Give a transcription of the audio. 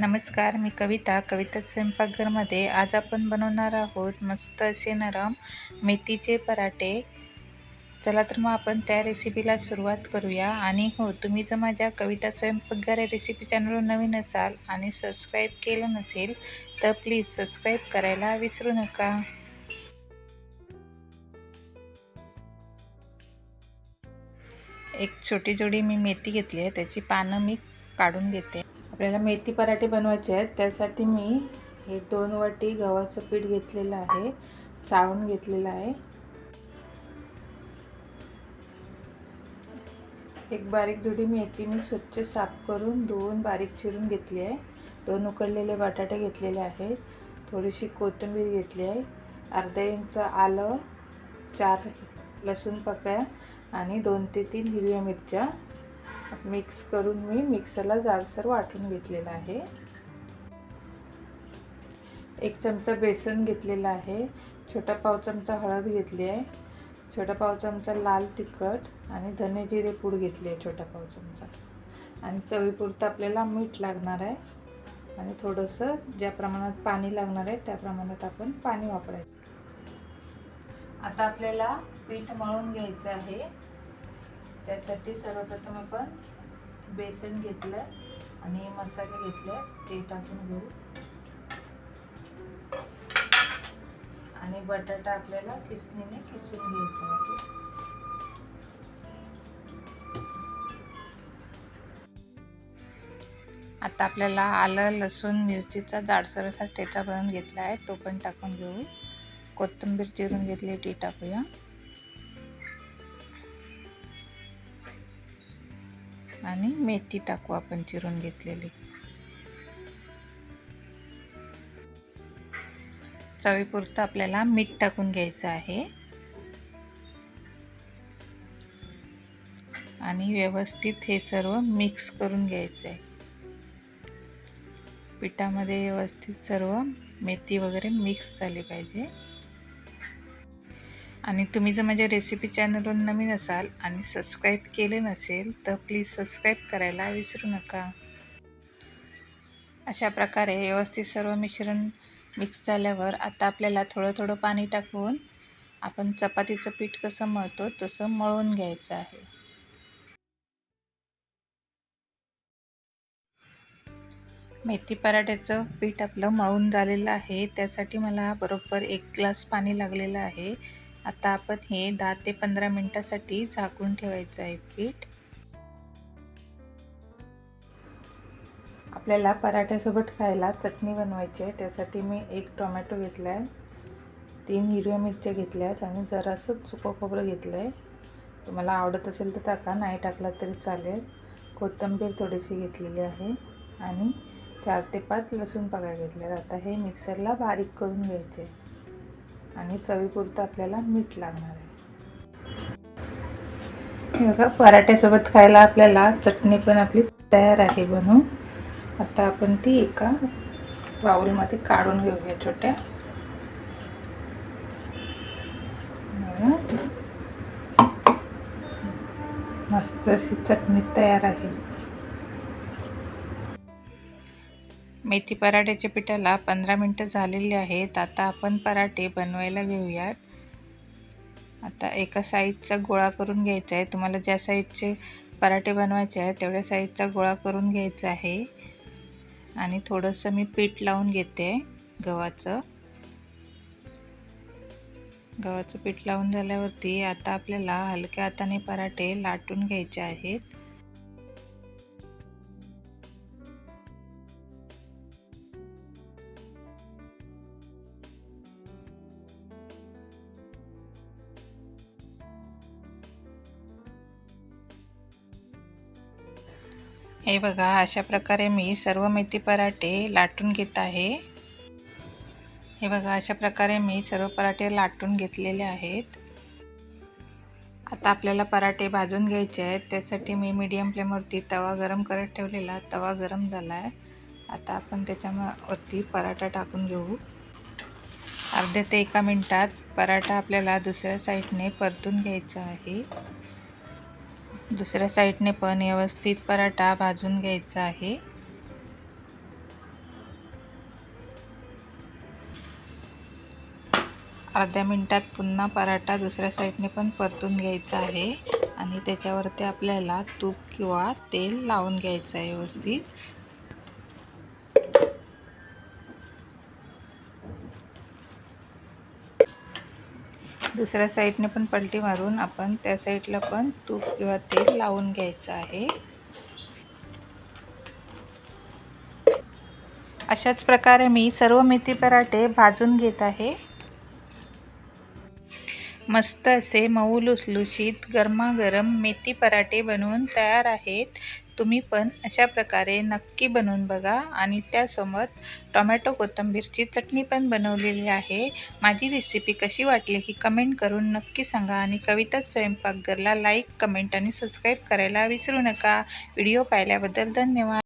नमस्कार मी कविता. कविता स्वयंपाकघरमध्ये आज आपण बनवणार आहोत मस्त असे नरम मेथीचे पराठे. चला तर मग आपण त्या रेसिपीला सुरुवात करूया. आणि हो तुम्ही जर माझ्या कविता स्वयंपाकघर रेसिपी चॅनलवर नवीन असाल आणि सबस्क्राईब केलं नसेल तर प्लीज सबस्क्राईब करायला विसरू नका. एक छोटी जोडी मी मेथी घेतली आहे. त्याची पानं मी काढून घेते. आपल्याला मेथी पराठे बनवायचे आहेत. त्यासाठी मी हे दोन वाटी गव्हाचं पीठ घेतलेलं आहे. चाळून घेतलेलं आहे. एक बारीक जुडी मेथी मी स्वच्छ साफ करून धुवून बारीक चिरून घेतली आहे. दोन उकडलेले बटाटे घेतलेले आहेत. थोडीशी कोथिंबीर घेतली आहे. अर्धा इंच आलं चार लसूण पकळ्या आणि दोन ते तीन हिरव्या मिरच्या. मिक्स करून मी मिक्सरला जाडसर वाटून घेतलेला आहे. एक चमचा बेसन घेतलेला आहे. छोटा पाव चमचा हळद घेतली आहे. छोटा पाव चमचा लाल तिखट आणि धने जिरे पूड घेतली आहे छोटा पाव चमचा. आणि चवीपुरतं आपल्याला मीठ लागणार आहे. आणि थोडंसं ज्या प्रमाणात पाणी लागणार आहे त्या प्रमाणात आपण पाणी वापरायचं. आता आपल्याला पीठ मळून घ्यायचं आहे. त्यासाठी सर्वप्रथम आपण बेसन घेतलं आणि मसाले घेतले ते टाकून घेऊ. आणि बटाटा आपल्याला किसणीने किसून घ्यायचा आहे. आता आपल्याला आलं लसूण मिरचीचा जाडसर असा ठेचा बनवून घेतला आहे तो पण टाकून घेऊ. कोथिंबीर चिरून घेतली ती टाकूया. आणि मेथी टाकू आपण चिरून घेतलेली. चवीपुरतं आपल्याला मीठ टाकून घ्यायचं आहे. आणि व्यवस्थित हे सर्व मिक्स करून घ्यायचं आहे. पिठामध्ये व्यवस्थित सर्व मेथी वगैरे मिक्स झाली पाहिजे. आणि तुम्ही जर माझ्या रेसिपी चॅनलवर नवीन असाल आणि सबस्क्राईब केले नसेल तर प्लीज सबस्क्राईब करायला विसरू नका. अशा प्रकारे व्यवस्थित सर्व मिश्रण मिक्स झाल्यावर आता आपल्याला थोडं थोडं पाणी टाकून आपण चपातीचं पीठ कसं मळतो तसं मळून घ्यायचं आहे. मेथी पराठ्याचं पीठ आपलं मळून झालेलं आहे. त्यासाठी मला बरोबर एक ग्लास पाणी लागलेलं आहे. आता आपण हे दहा ते पंधरा मिनटासाठी झाकून ठेवायचं आहे पीठ. आपल्याला पराठ्यासोबत खायला चटणी बनवायची आहे त्यासाठी मी एक टोमॅटो घेतला आहे तीन हिरव्या मिरच्या घेतल्या आहेत आणि जरासं सुकं खोबरं घेतलं आहे तुम्हाला आवडत असेल तर टाका नाही टाकला तरी चालेल. कोथिंबीर थोडीशी घेतलेली आहे आणि चार ते पाच लसूण पाकळ्या घेतल्या आता हे मिक्सरला बारीक करून घ्यायचे. आणि चवीपुरतं आपल्याला मीठ लागणार आहे. बघा पराठ्यासोबत खायला आपल्याला चटणी पण आपली तयार आहे बनवून आता आपण ती एका बाउलमध्ये काढून घेऊया छोट्या. मस्त अशी चटणी तयार आहे. मेथी पराठ्याच्या पिठाला पंधरा मिनटं झालेली आहेत. आता आपण पराठे बनवायला घेऊयात. आता एका साईजचा गोळा करून घ्यायचा आहे. तुम्हाला ज्या साईजचे पराठे बनवायचे आहे तेवढ्या साईजचा गोळा करून घ्यायचा आहे. आणि थोडंसं मी पीठ लावून घेते गव्हाचं. गव्हाचं पीठ लावून झाल्यावरती आता आपल्याला हलक्या हाताने पराठे लाटून घ्यायचे आहेत. हे बघा अशा प्रकारे मी सर्व मेथी पराठे लाटून घेत आहे. हे बघा अशा प्रकारे मी सर्व पराठे लाटून घेतलेले आहेत. आता आपल्याला पराठे भाजून घ्यायचे आहेत. त्यासाठी मी मीडियम फ्लेमवरती तवा गरम करत ठेवलेला तवा गरम झाला आहे आता आपण त्याच्यावरती पराठा टाकून घेऊ. अर्ध्या ते एका मिनटात पराठा आपल्याला दुसऱ्या साईडने परतून घ्यायचा आहे. दुसऱ्या साईडने पण व्यवस्थित पराठा भाजून घ्यायचा आहे. अर्ध्या मिनटात पुन्हा पराठा दुसऱ्या साईडने पण परतून घ्यायचा आहे आणि त्याच्यावरती आपल्याला तूप किंवा तेल लावून घ्यायचं आहे व्यवस्थित. दुसऱ्या साईडने पण पलटी मारून आपण त्या साईडला पण तूप किंवा तेल लावून घ्यायचं आहे. अशाच प्रकारे मी सर्व मेथी पराठे भाजून घेत आहे. मस्त असे मऊ लुसलुशीत गरमागरम मेथी पराठे बनवून तयार आहेत. तुम्ही पण अशा प्रकारे नक्की बनवून बघा. आणि त्यासोबत टोमॅटो कोथिंबीरची चटणी पण बनवलेली आहे. माझी रेसिपी कशी वाटली ही कमेंट करून नक्की सांगा. आणि कविता स्वयंपाकघरला लाईक कमेंट आणि सबस्क्राईब करायला विसरू नका. व्हिडिओ पाहिल्याबद्दल धन्यवाद.